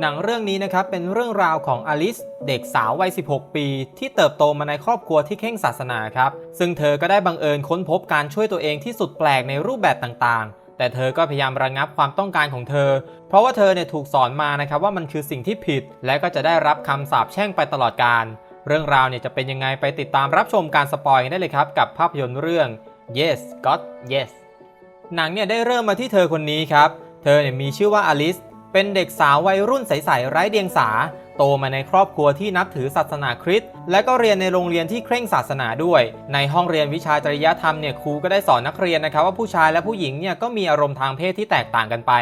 หนังเรื่องนี้นะครับเป็นเรื่องราวของอลิส เด็กสาววัย 16 ปี ที่เติบโตมาในครอบครัวที่เข่งศาสนาครับ ซึ่งเธอก็ได้บังเอิญค้นพบการช่วยตัวเองที่สุดแปลกในรูปแบบต่างๆ แต่เธอก็พยายามระงับความต้องการของเธอ เพราะว่าเธอเนี่ยถูกสอนมานะครับว่ามันคือสิ่งที่ผิด และก็จะได้รับคำสาปแช่งไปตลอดกาลเรื่องราวเนี่ยจะเป็นยังไงไปติดตามรับชมการสปอยได้เลยครับกับภาพยนตร์เรื่อง Yes God Yes หนังเนี่ยได้เริ่มมาที่เธอคนนี้ครับ เธอเนี่ยมีชื่อว่าอลิส เป็นเด็กสาววัยรุ่นใสๆไร้เดียงสา โตมาในครอบครัวที่นับถือศาสนาคริสต์และก็เรียนในโรงเรียนที่เคร่งศาสนาด้วย ในห้องเรียนวิชาจริยธรรมเนี่ยครูก็ได้สอนนักเรียนนะครับว่าผู้ชายและผู้หญิงเนี่ยก็มีอารมณ์ทางเพศที่แตกต่างกันไป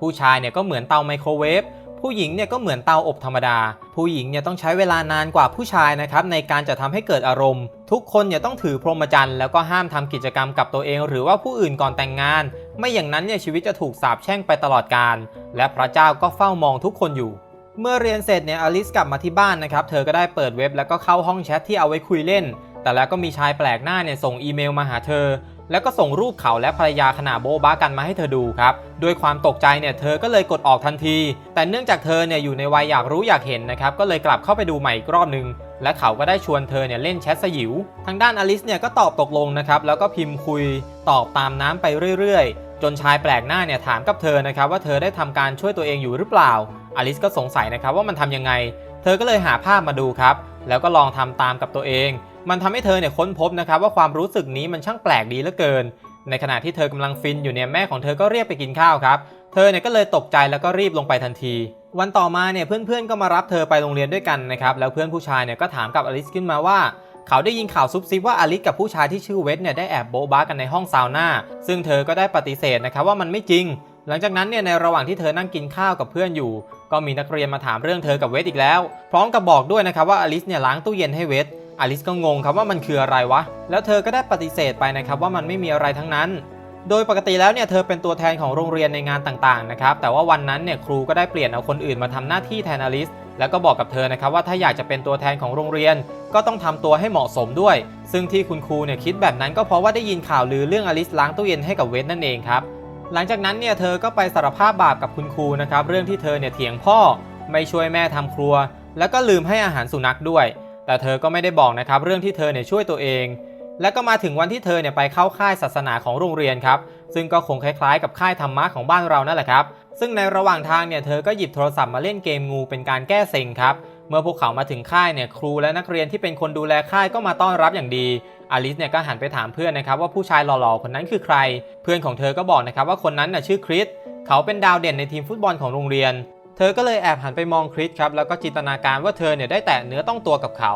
ผู้ชายเนี่ยก็เหมือนเตาไมโครเวฟ ผู้หญิงเนี่ยก็เหมือนเตาอบธรรมดา ผู้หญิงเนี่ยต้องใช้เวลานานกว่าผู้ชายนะครับในการจะทำให้เกิดอารมณ์ ทุกคนเนี่ยต้องถือพรหมจรรย์แล้วก็ห้ามทำกิจกรรมกับตัวเอง หรือว่าผู้อื่นก่อนแต่งงาน ไม่อย่างนั้นเนี่ยชีวิตจะถูกสาปแช่งไปตลอดกาลและพระเจ้าก็เฝ้ามองทุกคนอยู่เมื่อเรียนเสร็จเนี่ยอลิสกลับมาที่บ้านนะครับ เธอก็ได้เปิดเว็บแล้วก็เข้าห้องแชทที่เอาไว้คุยเล่น แต่แล้วก็มีชายแปลกหน้าเนี่ยส่งอีเมลมาหาเธอ แล้วก็ส่งรูปเขาและภรรยาขณะโบ๊ะบ้ากันมาให้เธอดูครับด้วยความตกใจเนี่ยเธอก็เลยกดออกทันที แต่เนื่องจากเธอเนี่ยอยู่ในวัยอยากรู้อยากเห็นนะครับก็เลยกลับเข้าไปดูใหม่อีกรอบหนึงและเขาก็ได้ชวนเธอเนี่ยเล่นแชทสยิว ทางด้านอลิสเนี่ยก็ตอบตกลงนะครับแล้วก็พิมพ์คุยตอบตามน้ำไปเรื่อยๆ จนชายแปลกหน้าเนี่ยถามกับเธอนะครับว่าเธอได้ทำการช่วยตัวเองอยู่หรือเปล่าอลิสก็สงสัยนะครับว่ามันทำยังไง เธอก็เลยหาภาพมาดูครับ แล้วก็ลองทำตามกับตัวเอง มันทำให้เธอเนี่ยค้นพบนะครับว่าความรู้สึกนี้มันช่างแปลกดีเหลือเกิน ในขณะที่เธอกำลังฟินอยู่เนี่ยแม่ของเธอก็เรียกไปกินข้าวครับ เธอเนี่ยก็เลยตกใจแล้วก็รีบลงไปทันที วันต่อมาเนี่ยเพื่อนๆก็มารับเธอไปโรงเรียนด้วยกันนะครับ แล้วเพื่อนผู้ชายเนี่ยก็ถามกับอลิสขึ้นมาว่าเขาได้ยินข่าวซุบซิบว่าอลิสกับผู้ชายที่ชื่อเวทเนี่ยได้แอบโบ๊ะบ้ากันในห้องซาวน่าซึ่งเธอก็ได้ปฏิเสธนะครับว่ามันไม่จริง หลังจากนั้นเนี่ยในระหว่างที่เธอนั่งกินข้าวกับเพื่อนอยู่ ก็มีนักเรียนมาถามเรื่องเธอกับเวทอีกแล้ว พร้อมกับบอกด้วยนะครับว่าอลิสเนี่ยล้างตู้เย็นให้เวทอลิสก็งงครับว่ามันคืออะไรวะ แล้วเธอก็ได้ปฏิเสธไปนะครับว่ามันไม่มีอะไรทั้งนั้น โดยปกติแล้วเนี่ยเธอเป็นตัวแทนของโรงเรียนในงานต่างๆนะครับ แต่ว่าวันนั้นเนี่ยครูก็ได้เปลี่ยนเอาคนอื่นมาทำหน้าที่แทนอลิส แล้วก็บอกกับเธอนะครับว่าถ้าอยากจะเป็นตัวแทนของโรงเรียน ก็ต้องทำตัวให้เหมาะสมด้วย ซึ่งที่คุณครูเนี่ยคิดแบบนั้นก็เพราะว่าได้ยินข่าวลือเรื่องอลิสล้างตู้เย็นให้กับเวทนั่นเองครับ หลังจากนั้นเนี่ยเธอก็ไปสารภาพบาปกับคุณครูนะครับเรื่องที่เธอเนี่ยเถียงพ่อไม่ช่วยแม่ทำครัว แล้วก็ลืมให้อาหารสุนัขด้วย แต่เธอก็ไม่ได้บอกนะครับเรื่องที่เธอเนี่ยช่วยตัวเอง และก็มาถึงวันที่เธอเนี่ยไปเข้าค่ายศาสนาของโรงเรียนครับซึ่งก็คงคล้ายๆ กับค่ายธรรมะของบ้านเรานั่นแหละครับซึ่งในระหว่างทางเนี่ยเธอก็หยิบโทรศัพท์มาเล่นเกมงูเป็นการแก้เซ็งครับเมื่อพวกเขามาถึงค่ายเนี่ยครูและนักเรียนที่เป็นคนดูแลค่ายก็มาต้อนรับอย่างดี อลิสเนี่ยก็หันไปถามเพื่อนนะครับว่าผู้ชายหล่อๆคนนั้นคือใคร เพื่อนของเธอก็บอกนะครับว่าคนนั้นน่ะชื่อคริสเขาเป็นดาวเด่นในทีมฟุตบอลของโรงเรียน เธอก็เลยแอบหันไปมองคริสครับแล้วก็จินตนาการว่าเธอเนี่ยได้แตะเนื้อต้องตัวกับเขา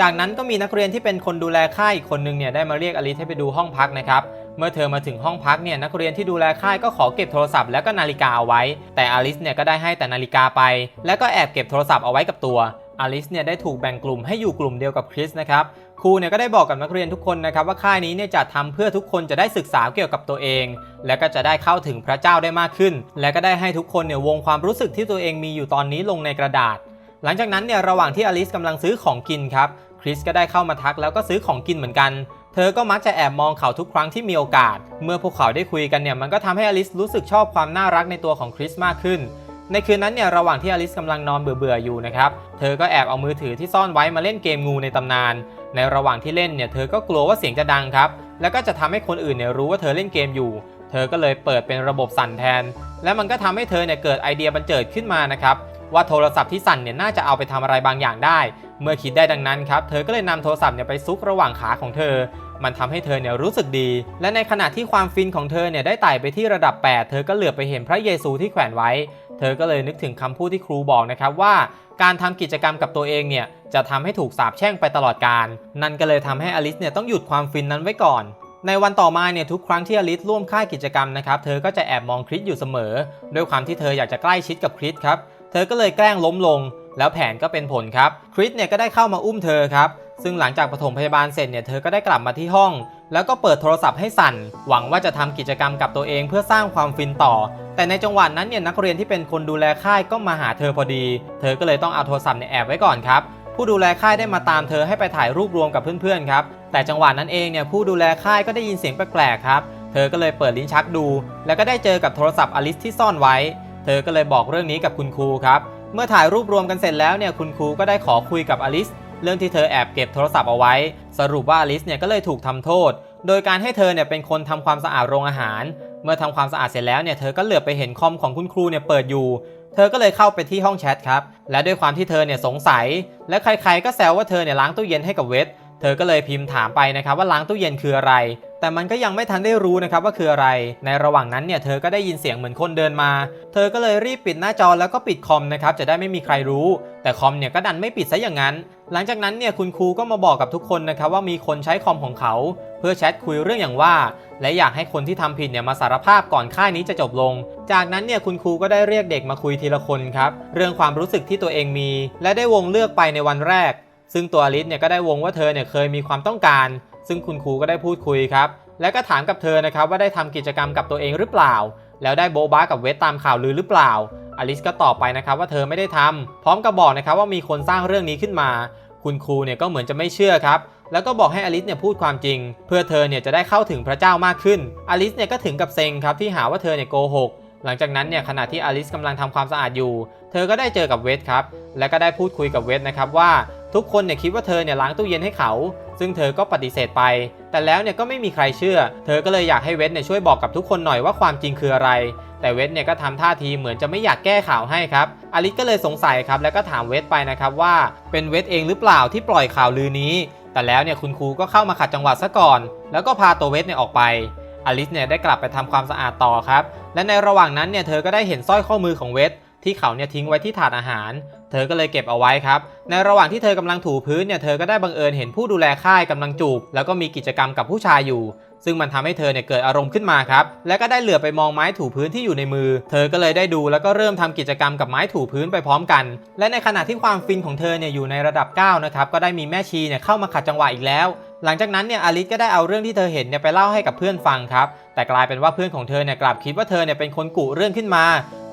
จากนั้นก็มีนักเรียนที่เป็นคนดูแลค่ายอีกคนนึงเนี่ยได้มาเรียกอลิสให้ไปดูห้องพักนะครับเมื่อเธอมาถึงห้องพักเนี่ยนักเรียนที่ดูแลค่ายก็ขอเก็บโทรศัพท์และก็นาฬิกาเอาไว้ แต่อลิสเนี่ยก็ได้ให้แต่นาฬิกาไป แล้วก็แอบเก็บโทรศัพท์เอาไว้กับตัวอลิสเนี่ยได้ถูกแบ่งกลุ่มให้อยู่กลุ่มเดียวกับคริสนะครับ ครูเนี่ยก็ได้บอกกับนักเรียนทุกคนนะครับว่าค่ายนี้เนี่ยจะทำเพื่อทุกคนจะได้ศึกษาเกี่ยวกับตัวเอง และก็จะได้เข้าถึงพระเจ้าได้มากขึ้น และก็ได้ให้ทุกคนเนี่ยวงความรู้สึกที่ตัวเองมีอยู่ตอนนี้ลงในกระดาษ หลังจากนั้นเนี่ยระหว่างที่อลิสกำลังซื้อของกินครับคริสก็ได้เข้ามาทักแล้วก็ซื้อของกินเหมือนกันเธอก็มักจะแอบมองเขาทุกครั้งที่มีโอกาส เมื่อพวกเขาได้คุยกันเนี่ยมันก็ทำให้อลิสรู้สึกชอบความน่ารักในตัวของคริสมากขึ้น ในคืนนั้นเนี่ยระหว่างที่อลิสกำลังนอนเบื่อๆอยู่นะครับ เธอก็แอบเอามือถือที่ซ่อนไว้มาเล่นเกมงูในตำนาน ในระหว่างที่เล่นเนี่ยเธอก็กลัวว่าเสียงจะดังครับ แล้วก็จะทำให้คนอื่นเนี่ยรู้ว่าเธอเล่นเกมอยู่ เธอก็เลยเปิดเป็นระบบสั่นแทน และมันก็ทำให้เธอเนี่ยเกิดไอเดียบันเจิดขึ้นมานะครับว่าโทรศัพท์ที่สั่นเนี่ยน่าจะเอาไปทำอะไรบางอย่างได้ เมื่อคิดได้ดังนั้นครับ เธอก็เลยนำโทรศัพท์เนี่ยไปซุกระหว่างขาของเธอ มันทำให้เธอเนี่ยรู้สึกดี และในขณะที่ความฟินของเธอเนี่ยได้ไต่ไปที่ระดับ 8 เธอก็เหลือบไปเห็นพระเยซูที่แขวนไว้ เธอก็เลยนึกถึงคำพูดที่ครูบอกนะครับว่าการทำกิจกรรมกับตัวเองเนี่ยจะทำให้ถูกสาปแช่งไปตลอดกาลนั่นก็เลยทำให้อลิสเนี่ยต้องหยุดความฟินนั้นไว้ก่อน ในวันต่อมาเนี่ยทุกครั้งที่อลิสร่วมค่ายกิจกรรมนะครับเธอก็จะแอบมองคริสอยู่เสมอ ด้วยความที่เธออยากจะใกล้ชิดกับคริสครับเธอก็เลยแกล้งล้มลง แล้วแผนก็เป็นผลครับคริสเนี่ยก็ได้เข้ามาอุ้มเธอครับซึ่งหลังจากปฐมพยาบาลเสร็จเนี่ยเธอก็ได้กลับมาที่ห้อง แล้วก็เปิดโทรศัพท์ให้สั่น หวังว่าจะทำกิจกรรมกับตัวเองเพื่อสร้างความฟินต่อ แต่ในจังหวะนั้นเนี่ยนักเรียนที่เป็นคนดูแลค่ายก็มาหาเธอพอดี เธอก็เลยต้องเอาโทรศัพท์เนี่ยแอบไว้ก่อนครับ ผู้ดูแลค่ายได้มาตามเธอให้ไปถ่ายรูปรวมกับเพื่อนๆครับ แต่จังหวะนั้นเองเนี่ยผู้ดูแลค่ายก็ได้ยินเสียงแปลกๆครับ เธอก็เลยเปิดลิ้นชักดู แล้วก็ได้เจอกับโทรศัพท์อลิสที่ซ่อนไว้ เธอก็เลยบอกเรื่องนี้กับคุณครูครับ เมื่อถ่ายรูปรวมกันเสร็จแล้วเนี่ยคุณครูก็ได้ขอคุยกับอลิสเรื่องที่เธอแอบเก็บโทรศัพท์เอาไว้ สรุปว่าอลิสเนี่ยก็เลยถูกทำโทษ โดยการให้เธอเนี่ยเป็นคนทำความสะอาดโรงอาหาร เมื่อทำความสะอาดเสร็จแล้วเนี่ยเธอก็เหลือบไปเห็นคอมของคุณครูเนี่ยเปิดอยู่ เธอก็เลยเข้าไปที่ห้องแชทครับ และด้วยความที่เธอเนี่ยสงสัย และใครๆก็แซวว่าเธอเนี่ยล้างตู้เย็นให้กับเวท ธอก็เลยพิมพ์ถามไปนะครับว่าล้างตู้เย็นคืออะไร แต่มันก็ยังไม่ทันได้รู้นะครับว่าคืออะไร ในระหว่างนั้นเนี่ยเธอก็ได้ยินเสียงเหมือนคนเดินมา เธอก็เลยรีบปิดหน้าจอแล้วก็ปิดคอมนะครับจะได้ไม่มีใครรู้ แต่คอมเนี่ยก็ดันไม่ปิดซะอย่างนั้น หลังจากนั้นเนี่ยคุณครูก็มาบอกกับทุกคนนะครับว่ามีคนใช้คอมของเขา เพื่อแชทคุยเรื่องอย่างว่า และอยากให้คนที่ทำผิดเนี่ยมาสารภาพก่อนค่ายนี้จะจบลง จากนั้นเนี่ยคุณครูก็ได้เรียกเด็กมาคุยทีละคนครับเรื่องความรู้สึกที่ตัวเองมี และได้วงเลือกไปในวันแรก ซึ่งตัวอลิสเนี่ยก็ได้วงว่าเธอเนี่ยเคยมีความต้องการ ซึ่งคุณครูก็ได้พูดคุยครับ และก็ถามกับเธอนะครับว่าได้ทำกิจกรรมกับตัวเองหรือเปล่า แล้วได้โบบากับเวทตามข่าวลือหรือเปล่า อลิสก็ตอบไปนะครับว่าเธอไม่ได้ทำพร้อมกับบอกนะครับว่ามีคนสร้างเรื่องนี้ขึ้นมา คุณครูเนี่ยก็เหมือนจะไม่เชื่อครับ แล้วก็บอกให้อลิสเนี่ยพูดความจริง เพื่อเธอเนี่ยจะได้เข้าถึงพระเจ้ามากขึ้น อลิสเนี่ยก็ถึงกับเซ็งครับที่หาว่าเธอเนี่ยโกหกหลังจากนั้นเนี่ยขณะที่อลิสกำลังทำความสะอาดอยู่ เธอก็ได้เจอกับเวทครับ และก็ได้พูดคุยกับเวทนะครับว่า ทุกคนเนี่ยคิดว่าเธอเนี่ยล้างตู้เย็นให้เขา ซึ่งเธอก็ปฏิเสธไป แต่แล้วเนี่ยก็ไม่มีใครเชื่อ เธอก็เลยอยากให้เวทเนี่ยช่วยบอกกับทุกคนหน่อยว่าความจริงคืออะไร แต่เวทเนี่ยก็ทำท่าทีเหมือนจะไม่อยากแก้ข่าวให้ครับ อลิสก็เลยสงสัยครับ แล้วก็ถามเวทไปนะครับว่าเป็นเวทเองหรือเปล่าที่ปล่อยข่าวลือนี้ แต่แล้วเนี่ยคุณครูก็เข้ามาขัดจังหวะซะก่อน แล้วก็พาตัวเวทเนี่ยออกไปอลิสเนี่ยได้กลับไปทำความสะอาดต่อครับ และในระหว่างนั้นเนี่ยเธอก็ได้เห็นสร้อยข้อมือของเวท ที่เขาเนี่ยทิ้งไว้ที่ถาดอาหาร เธอก็เลยเก็บเอาไว้ครับ ในระหว่างที่เธอกำลังถูพื้นเนี่ยเธอก็ได้บังเอิญเห็นผู้ดูแลค่ายกำลังจูบ แล้วก็มีกิจกรรมกับผู้ชายอยู่ ซึ่งมันทำให้เธอเนี่ยเกิดอารมณ์ขึ้นมาครับ และก็ได้เหลือไปมองไม้ถูพื้นที่อยู่ในมือ เธอก็เลยได้ดูแล้วก็เริ่มทำกิจกรรมกับไม้ถูพื้นไปพร้อมกัน และในขณะที่ความฟินของเธอเนี่ยอยู่ในระดับ9นะครับก็ได้มีแม่ชีเนี่ยเข้ามาขัดจังหวะอีกแล้ว หลังจากนั้นเนี่ยอลิสก็ได้เอาเรื่องที่เธอเห็นเนี่ยไปเล่าให้กับเพื่อนฟังครับ แต่กลายเป็นว่าเพื่อนของเธอเนี่ยกลับคิดว่าเธอเนี่ยเป็นคนกุเรื่องขึ้นมา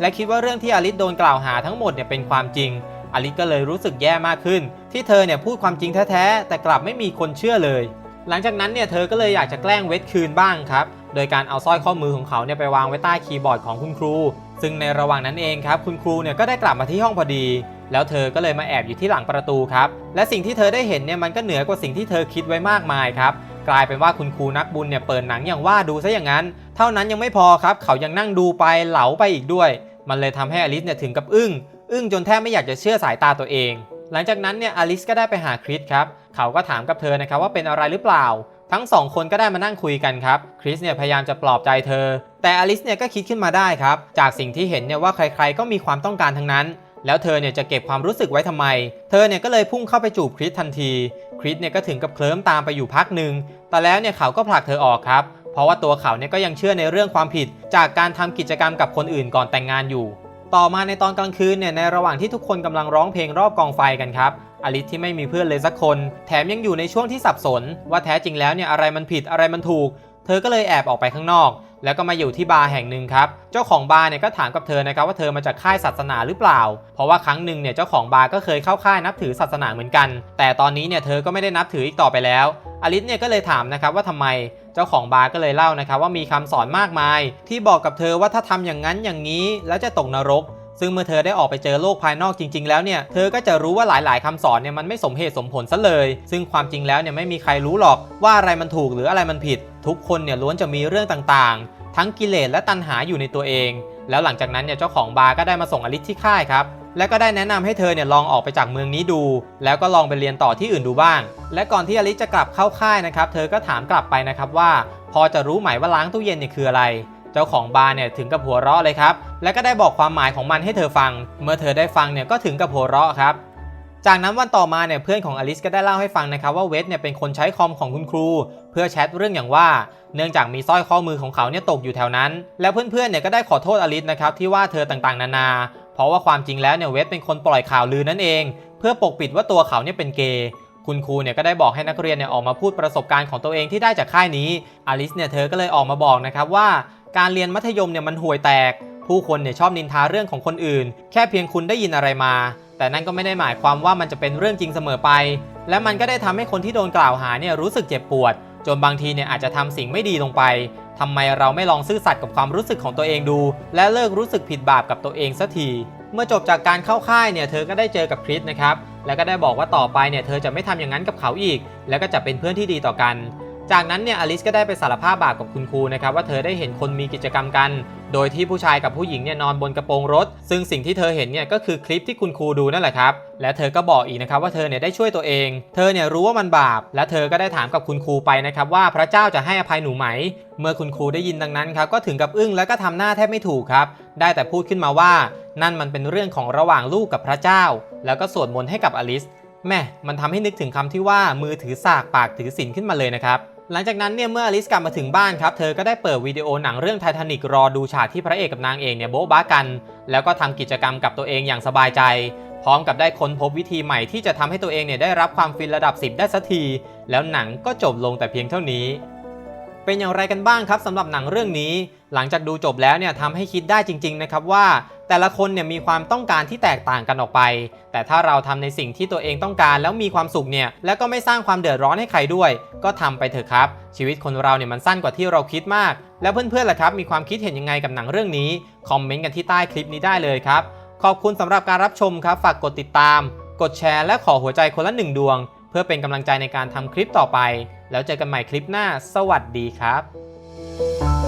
และคิดว่าเรื่องที่อลิสโดนกล่าวหาทั้งหมดเนี่ยเป็นความจริง อลิสก็เลยรู้สึกแย่มากขึ้น ที่เธอเนี่ยพูดความจริงแท้ๆแต่กลับไม่มีคนเชื่อเลย หลังจากนั้นเนี่ยเธอก็เลยอยากจะแกล้งเวทคืนบ้างครับโดยการเอาสร้อยข้อมือของเขาเนี่ยไปวางไว้ใต้คีย์บอร์ดของคุณครู ซึ่งในระหว่างนั้นเองครับคุณครูเนี่ยก็ได้กลับมาที่ห้องพอดี แล้วเธอก็เลยมาแอบอยู่ที่หลังประตูครับ และสิ่งที่เธอได้เห็นเนี่ยมันก็เหนือกว่าสิ่งที่เธอคิดไว้มากมายครับ กลายเป็นว่าคุณครูนักบุญเนี่ยเปิดหนังอย่างว่าดูซะอย่างนั้น เท่านั้นยังไม่พอครับ เขายังนั่งดูไปเหลาไปอีกด้วย มันเลยทำให้อลิสเนี่ยถึงกับอึ้ง อึ้งจนแทบไม่อยากจะเชื่อสายตาตัวเอง หลังจากนั้นเนี่ยอลิสก็ได้ไปหาคริสครับ เขาก็ถามกับเธอนะครับว่าเป็นอะไรหรือเปล่า ทั้งสองคนก็ได้มานั่งคุยกันครับ คริสเนี่ยพยายามจะปลอบใจเธอ แต่อลิสเนี่ยก็คิดขึ้นมาได้ครับ จากสิ่งที่เห็นเนี่ยว่าใครๆก็มีความต้องการทั้งนั้นแล้วเธอเนี่ยจะเก็บความรู้สึกไว้ทำไม เธอเนี่ยก็เลยพุ่งเข้าไปจูบคริสทันที คริสเนี่ยก็ถึงกับเคลิ้มตามไปอยู่พักหนึ่งแต่แล้วเนี่ยเขาก็ผลักเธอออกครับ เพราะว่าตัวเขาเนี่ยก็ยังเชื่อในเรื่องความผิดจากการทำกิจกรรมกับคนอื่นก่อนแต่งงานอยู่ ต่อมาในตอนกลางคืนเนี่ยในระหว่างที่ทุกคนกำลังร้องเพลงรอบกองไฟกันครับอลิสที่ไม่มีเพื่อนเลยสักคน แถมยังอยู่ในช่วงที่สับสน ว่าแท้จริงแล้วเนี่ยอะไรมันผิดอะไรมันถูก เธอก็เลยแอบออกไปข้างนอก แล้วก็มาอยู่ที่บาร์แห่งหนึ่งครับ เจ้าของบาร์เนี่ยก็ถามกับเธอนะครับว่าเธอมาจากค่ายศาสนาหรือเปล่า เพราะว่าครั้งหนึ่งเนี่ยเจ้าของบาร์ก็เคยเข้าค่ายนับถือศาสนาเหมือนกัน แต่ตอนนี้เนี่ยเธอก็ไม่ได้นับถืออีกต่อไปแล้ว อลิสเนี่ยก็เลยถามนะครับว่าทำไม เจ้าของบาร์ก็เลยเล่านะครับว่ามีคำสอนมากมาย ที่บอกกับเธอว่าถ้าทำอย่างนั้นอย่างนี้แล้วจะตกนรกซึ่งเมื่อเธอได้ออกไปเจอโลกภายนอกจริง ๆ แล้วเนี่ย เธอก็จะรู้ว่าหลาย ๆคำสอนเนี่ยมันไม่สมเหตุสมผลซะเลย ซึ่งความจริงแล้วเนี่ยไม่มีใครรู้หรอกว่าอะไรมันถูกหรืออะไรมันผิด ทุกคนเนี่ยล้วนจะมีเรื่องต่าง ๆ ทั้งกิเลสและตัณหาอยู่ในตัวเอง แล้วหลังจากนั้นเนี่ยเจ้าของบาร์ก็ได้มาส่งอลิสที่ค่ายครับ และก็ได้แนะนำให้เธอเนี่ยลองออกไปจากเมืองนี้ดู แล้วก็ลองไปเรียนต่อที่อื่นดูบ้าง และก่อนที่อลิสจะกลับเข้าค่ายนะครับ เธอก็ถามกลับไปนะครับว่า พอจะรู้ไหมว่าล้างตู้เย็นเนี่ยคืออะไร เจ้าของบาร์เนี่ยถึงกับหัวเราะเลยครับ และก็ได้บอกความหมายของมันให้เธอฟัง เมื่อเธอได้ฟังเนี่ยก็ถึงกับหัวเราะครับ จากนั้นวันต่อมาเนี่ยเพื่อนของอลิสก็ได้เล่าให้ฟังนะครับว่าเวทเนี่ยเป็นคนใช้คอมของคุณครู เพื่อแชทเรื่องอย่างว่า เนื่องจากมีสร้อยข้อมือของเขาเนี่ยตกอยู่แถวนั้น แล้วเพื่อนๆเนี่ยก็ได้ขอโทษอลิสนะครับที่ว่าเธอต่างๆ นานา เพราะว่าความจริงแล้วเนี่ยเวทเป็นคนปล่อยข่าวลือนั่นเอง เพื่อปกปิดว่าตัวเขาเนี่ยเป็นเกย์คุณครูเนี่ยก็ได้บอกให้นักเรียนเนี่ยออกมาพูดประสบการณ์ของตัวเองที่ได้จากค่ายนี้อลิสเนี่ยเธอก็เลยออกมาบอกนะครับว่า การเรียนมัธยมเนี่ยมันห่วยแตก ผู้คนเนี่ยชอบนินทาเรื่องของคนอื่น แค่เพียงคุณได้ยินอะไรมา แต่นั่นก็ไม่ได้หมายความว่ามันจะเป็นเรื่องจริงเสมอไป และมันก็ได้ทำให้คนที่โดนกล่าวหาเนี่ยรู้สึกเจ็บปวด จนบางทีเนี่ยอาจจะทำสิ่งไม่ดีลงไปทำไมเราไม่ลองซื่อสัตย์กับความรู้สึกของตัวเองดู และเลิกรู้สึกผิดบาปกับตัวเองสักทีเมื่อจบจากการเข้าค่ายเนี่ยเธอก็ได้เจอกับคริสนะครับแล้วก็ได้บอกว่าต่อไปเนี่ยเธอจะไม่ทำอย่างนั้นกับเขาอีก แล้วก็จะเป็นเพื่อนที่ดีต่อกัน จากนั้นเนี่ยอลิสก็ได้ไปสารภาพบาปกับคุณครูนะครับว่าเธอได้เห็นคนมีกิจกรรมกัน โดยที่ผู้ชายกับผู้หญิงเนี่ยนอนบนกระโปรงรถ ซึ่งสิ่งที่เธอเห็นเนี่ยก็คือคลิปที่คุณครูดูนั่นแหละครับ และเธอก็บอกอีกนะครับว่าเธอเนี่ยได้ช่วยตัวเอง เธอเนี่ยรู้ว่ามันบาป และเธอก็ได้ถามกับคุณครูไปนะครับว่าพระเจ้าจะให้อภัยหนูไหม เมื่อคุณครูได้ยินดังนั้นครับก็ถึงกับอึ้งแล้วก็ทำหน้าแทบไม่ถูกครับ ได้แต่พูดขึ้นมาว่า นั่นมันเป็นเรื่องของระหว่างลูกกับพระเจ้า แล้วก็สวดมนต์ให้กับอลิสแม่มันทำให้นึกถึงคำที่ว่ามือถือสากปากถือศีลขึ้นมาเลยนะครับ หลังจากนั้นเนี่ยเมื่ออลิสกลับมาถึงบ้านครับ เธอก็ได้เปิดวิดีโอหนังเรื่องไททานิกรอดูฉากที่พระเอกกับนางเอกเนี่ยโบ๊ะบ้ากัน แล้วก็ทำกิจกรรมกับตัวเองอย่างสบายใจ พร้อมกับได้ค้นพบวิธีใหม่ที่จะทำให้ตัวเองเนี่ยได้รับความฟินระดับ 10 ได้สักที แล้วหนังก็จบลงแต่เพียงเท่านี้ เป็นอย่างไรกันบ้างครับสำหรับหนังเรื่องนี้ หลังจากดูจบแล้วเนี่ยทำให้คิดได้จริง ๆ นะครับว่า แต่ละคนเนี่ยมีความต้องการที่แตกต่างกันออกไป แต่ถ้าเราทำในสิ่งที่ตัวเองต้องการแล้วมีความสุขเนี่ยแล้วก็ไม่สร้างความเดือดร้อนให้ใครด้วย ก็ทำไปเถอะครับ ชีวิตคนเราเนี่ยมันสั้นกว่าที่เราคิดมาก แล้วเพื่อนๆล่ะครับมีความคิดเห็นยังไงกับหนังเรื่องนี้คอมเมนต์กันที่ใต้คลิปนี้ได้เลยครับขอบคุณสำหรับการรับชมครับฝากกดติดตาม กดแชร์และขอหัวใจคนละหนึ่งดวง เพื่อเป็นกำลังใจในการทำคลิปต่อไป แล้วเจอกันใหม่คลิปหน้า สวัสดีครับ